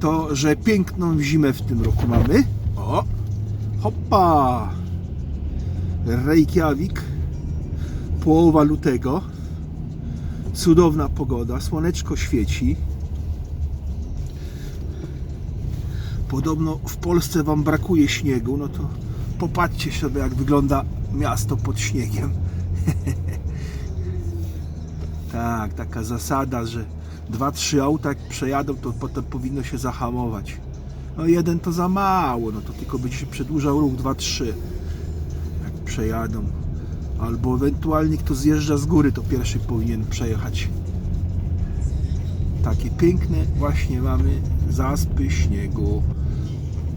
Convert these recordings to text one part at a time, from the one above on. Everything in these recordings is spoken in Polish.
To, że piękną zimę w tym roku mamy. O! Hoppa! Reykjavik. Połowa lutego. Cudowna pogoda, słoneczko świeci. Podobno w Polsce Wam brakuje śniegu, no to popatrzcie sobie jak wygląda miasto pod śniegiem. tak, taka zasada, że dwa, trzy auta jak przejadą, to potem powinno się zahamować. No jeden to za mało, no to tylko będzie się przedłużał ruch 2-3 jak przejadą. Albo ewentualnie kto zjeżdża z góry, to pierwszy powinien przejechać. Takie piękne właśnie mamy zaspy śniegu.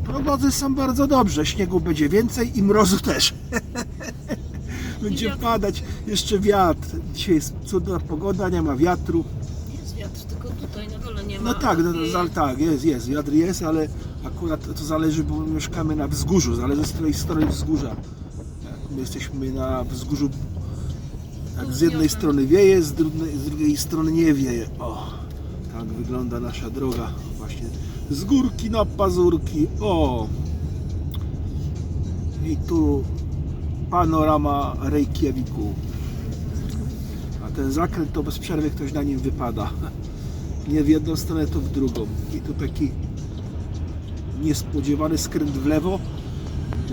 Prognozy są bardzo dobrze. Śniegu będzie więcej i mrozu też. będzie padać jeszcze wiatr. Dzisiaj jest cudna pogoda, nie ma wiatru. Jest wiatr, tylko tutaj na dole nie ma. No tak, no, za- tak, jest, jest, wiatr jest, ale akurat to zależy, bo mieszkamy na wzgórzu, zależy z której strony wzgórza. Jak my jesteśmy na wzgórzu, jak z jednej strony wieje, z drugiej, z drugiej strony nie wieje. O, tak wygląda nasza droga, właśnie z górki na pazurki, o. I tu panorama Reykjaviku. A ten zakręt to bez przerwy ktoś na nim wypada nie w jedną stronę, to w drugą. I tu taki niespodziewany skręt w lewo,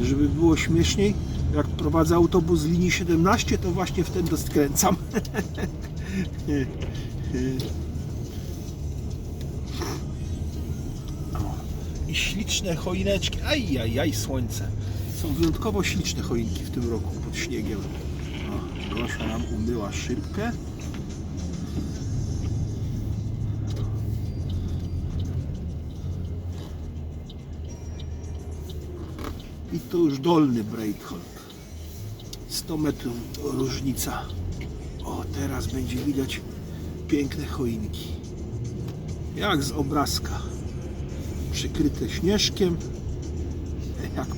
żeby było śmieszniej. Jak prowadzę autobus z linii 17, to właśnie w ten skręcam. I śliczne choineczki. Aj, aj, aj, słońce. Są wyjątkowo śliczne choinki w tym roku pod śniegiem. O, Gosia nam umyła szybkę. I to już dolny Breithold. 100 metrów różnica. O, teraz będzie widać piękne choinki. Jak z obrazka. Przykryte śnieżkiem. Jak,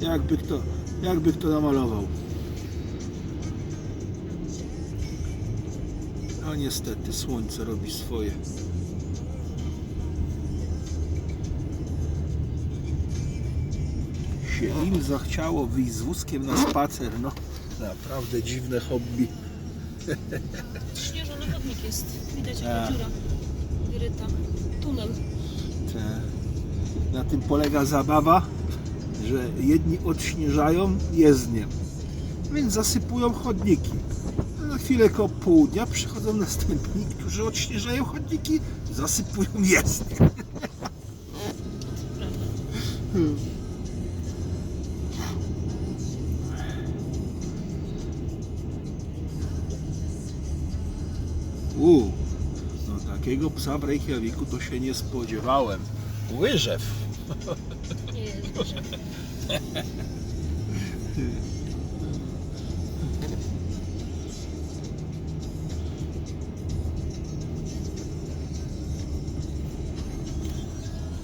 jakby, kto, jakby kto namalował. A niestety słońce robi swoje. się im zachciało wyjść z wózkiem na spacer. No, naprawdę dziwne hobby. Śnieżony chodnik jest. Widać Tak. jaka dziura. Wyryta. Tunel. Te, na tym polega zabawa, że jedni odśnieżają jezdnię, więc zasypują chodniki. Na chwilę koło południa przychodzą następni, którzy odśnieżają chodniki, zasypują jezdnię. Prawda. U, no takiego psa w Reykjaviku to się nie spodziewałem. Łyżew.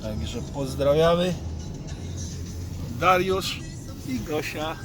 Także pozdrawiamy. Dariusz i Gosia.